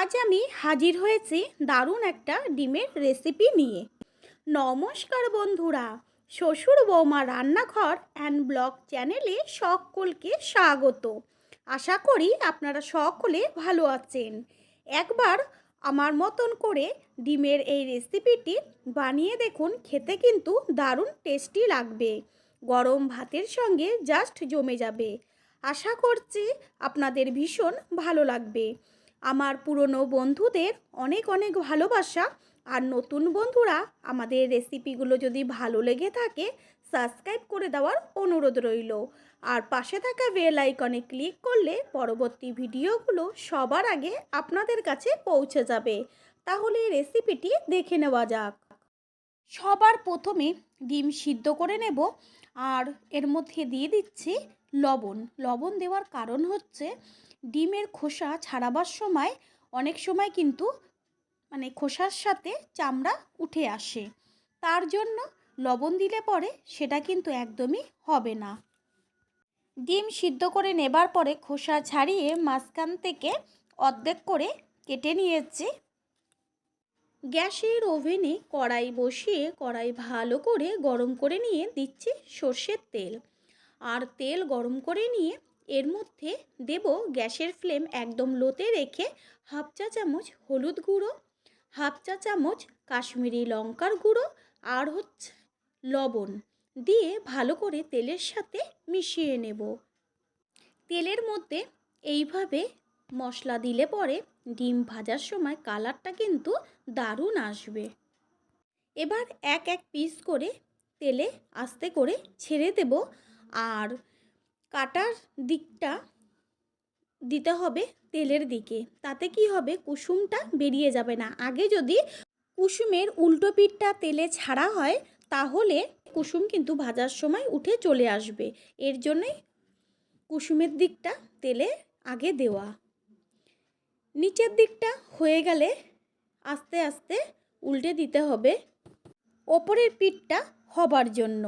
আজ আমি হাজির হয়েছি দারুণ একটা ডিমের রেসিপি নিয়ে। নমস্কার বন্ধুরা, শ্বশুর বৌমা রান্নাঘর অ্যান্ড ব্লগ চ্যানেলে সকলকে স্বাগত। আশা করি আপনারা সকলে ভালো আছেন। একবার আমার মতন করে ডিমের এই রেসিপিটি বানিয়ে দেখুন, খেতে কিন্তু দারুণ টেস্টি লাগবে। গরম ভাতের সঙ্গে জাস্ট জমে যাবে। আশা করছি আপনাদের ভীষণ ভালো লাগবে। আমার পুরনো বন্ধুদের অনেক অনেক ভালোবাসা। আর নতুন বন্ধুরা আমাদের রেসিপিগুলো যদি ভালো লেগে থাকে, সাবস্ক্রাইব করে দেওয়ার অনুরোধ রইল। আর পাশে থাকা বেল আইকনে ক্লিক করলে পরবর্তী ভিডিওগুলো সবার আগে আপনাদের কাছে পৌঁছে যাবে। তাহলে রেসিপিটি দেখে নেওয়া যাক। সবার প্রথমে ডিম সিদ্ধ করে নেব। আর এর মধ্যে দিয়ে দিচ্ছি লবণ। লবণ দেওয়ার কারণ হচ্ছে ডিমের খোসা ছাড়াবার সময় অনেক সময় কিন্তু মানে খোসার সাথে চামড়া উঠে আসে। তার জন্য লবণ দিলে পরে সেটা কিন্তু একদমই হবে না। ডিম সিদ্ধ করে নেবার পরে খোসা ছাড়িয়ে মাঝখান থেকে অর্ধেক করে কেটে নিয়েছি। গ্যাসের ওভেনে কড়াই বসিয়ে কড়াই ভালো করে গরম করে নিয়ে দিচ্ছি সর্ষের তেল। আর তেল গরম করে নিয়ে এর মধ্যে দেব গ্যাসের ফ্লেম একদম লোতে রেখে হাফ চা চামচ হলুদ গুঁড়ো, হাফ চা চামচ কাশ্মীরি লঙ্কার গুঁড়ো আর হচ্ছে লবণ দিয়ে ভালো করে তেলের সাথে মিশিয়ে নেব। তেলের মধ্যে এইভাবে মশলা দিলে পরে ডিম ভাজার সময় কালারটা কিন্তু দারুণ আসবে। এবার এক এক পিস করে তেলে আস্তে করে ছেড়ে দেব আর কাটার দিকটা দিতে হবে তেলের দিকে। তাতে কি হবে? কুসুমটা বেরিয়ে যাবে না। আগে যদি কুসুমের উল্টো পিঠটা তেলে ছাড়া হয়, তাহলে কুসুম কিন্তু ভাজার সময় উঠে চলে আসবে। এর জন্যই কুসুমের দিকটা তেলে আগে দেওয়া। নিচের দিকটা হয়ে গেলে আস্তে আস্তে উল্টে দিতে হবে। ওপরের পিঠটা হবার জন্য।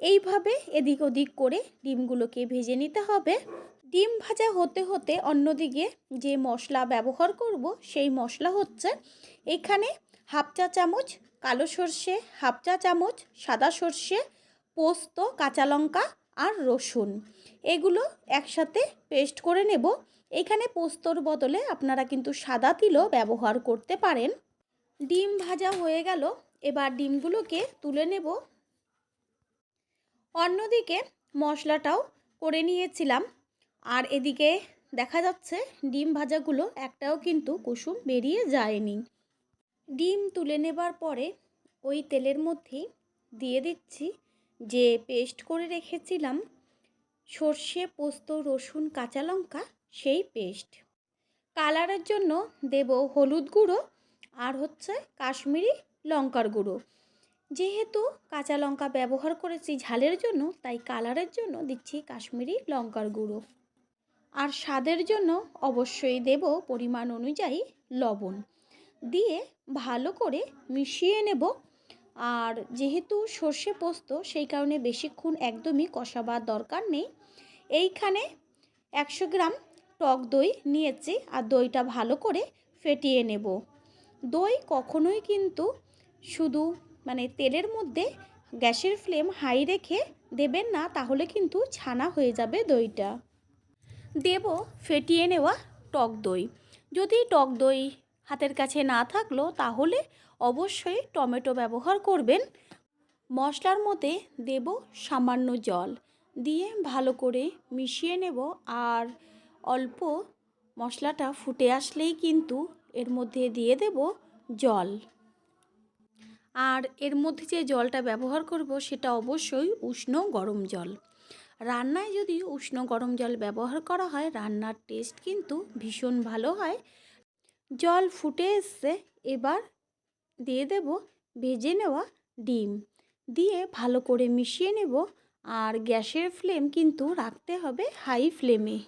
এইভাবে এদিক ওদিক করে ডিমগুলোকে ভেজে নিতে হবে। ডিম ভাজা হতে হতে অন্যদিকে যে মশলা ব্যবহার করব, সেই মশলা হচ্ছে এখানে হাফ চা চামচ কালো সর্ষে, হাফ চা চামচ সাদা সর্ষে, পোস্ত, কাঁচা লঙ্কা আর রসুন। এগুলো একসাথে পেস্ট করে নেব। এখানে পোস্তর বদলে আপনারা কিন্তু সাদা তিলও ব্যবহার করতে পারেন। ডিম ভাজা হয়ে গেল। এবার ডিমগুলোকে তুলে নেব। অন্যদিকে মশলাটাও করে নিয়েছিলাম। আর এদিকে দেখা যাচ্ছে ডিম ভাজাগুলো একটাও কিন্তু কুসুম বেরিয়ে যায়নি। ডিম তুলে নেবার পরে ওই তেলের মধ্যেই দিয়ে দিচ্ছি যে পেস্ট করে রেখেছিলাম সর্ষে, পোস্ত, রসুন, কাঁচা লঙ্কা, সেই পেস্ট। কালারের জন্য দেব হলুদ গুঁড়ো আর হচ্ছে কাশ্মীরি লঙ্কার গুঁড়ো। যেহেতু কাঁচা লঙ্কা ব্যবহার করেছি ঝালের জন্য, তাই কালারের জন্য দিচ্ছি কাশ্মীরি লঙ্কার গুঁড়ো। আর স্বাদের জন্য অবশ্যই দেব পরিমাণ অনুযায়ী লবণ। দিয়ে ভালো করে মিশিয়ে নেব। আর যেহেতু সর্ষে পোস্ত, সেই কারণে বেশিক্ষণ একদমই কষাবার দরকার নেই। এইখানে একশো গ্রাম টক দই নিয়েছি আর দইটা ভালো করে ফেটিয়ে নেব। দই কখনোই কিন্তু শুধু মানে তেলের মধ্যে গ্যাসের ফ্লেম হাই রেখে দেবেন না, তাহলে কিন্তু ছানা হয়ে যাবে দইটা। দেব ফেটিয়ে নেওয়া টক দই। যদি টক দই হাতের কাছে না থাকল, তাহলে অবশ্যই টমেটো ব্যবহার করবেন। মশলার মধ্যে দেব সামান্য জল। দিয়ে ভালো করে মিশিয়ে নেব আর অল্প মশলাটা ফুটে আসলেই কিন্তু এর মধ্যে দিয়ে দেব জল। আর এর মধ্যে যে জলটা ব্যবহার করব সেটা অবশ্যই উষ্ণ গরম জল। রান্নায় যদি উষ্ণ গরম জল ব্যবহার করা হয়, রান্নার টেস্ট কিন্তু ভীষণ ভালো হয়। জল ফুটে এসছে, এবার দিয়ে দেব ভেজে নেওয়া ডিম। দিয়ে ভালো করে মিশিয়ে নেব, আর গ্যাসের ফ্লেম কিন্তু রাখতে হবে হাই ফ্লেমে।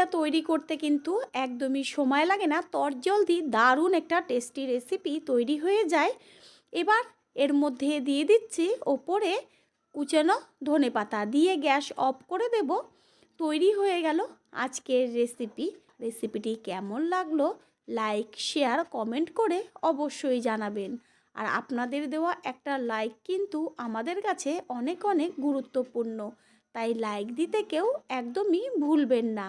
রেসিপিটা তৈরি করতে কিন্তু একদমই সময় লাগে না। তরজলদি দারুণ একটা টেস্টি রেসিপি তৈরি হয়ে যায়। এবার এর মধ্যে দিয়ে দিচ্ছি ওপরে কুচানো ধনে পাতা। দিয়ে গ্যাস অফ করে দেব। তৈরি হয়ে গেল আজকের রেসিপি রেসিপিটি কেমন লাগল? লাইক শেয়ার কমেন্ট করে অবশ্যই জানাবেন। আর আপনাদের দেওয়া একটা লাইক কিন্তু আমাদের কাছে অনেক অনেক গুরুত্বপূর্ণ। তাই লাইক দিতে কেউ একদমই ভুলবেন না।